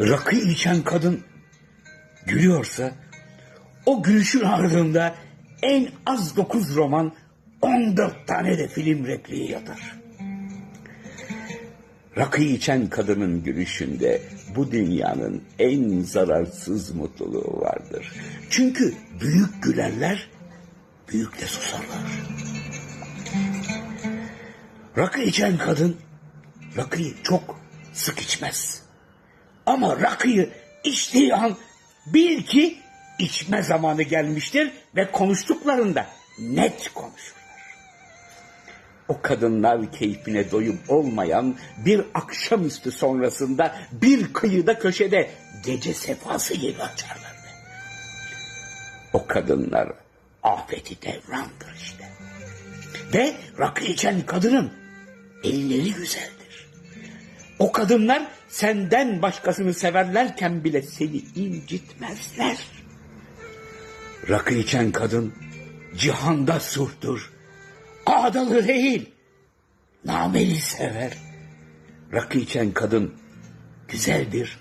Rakı içen kadın gülüyorsa o gülüşün ardında en az dokuz roman, on dört tane de film repliği yatar. Rakı içen kadının gülüşünde bu dünyanın en zararsız mutluluğu vardır. Çünkü büyük gülerler, büyük de susarlar. Rakı içen kadın rakıyı çok sık içmez. Ama rakıyı içtiği an bil ki içme zamanı gelmiştir ve konuştuklarında net konuşurlar. O kadınlar keyfine doyum olmayan bir akşamüstü sonrasında bir kıyıda köşede gece sefası gibi açarlar. O kadınlar afeti devrandır işte. Ve rakı içen kadının elleri güzeldir. O kadınlar senden başkasını severlerken bile seni incitmezler. Rakı içen kadın cihanda surdur. Adalı değil, nameli sever. Rakı içen kadın güzeldir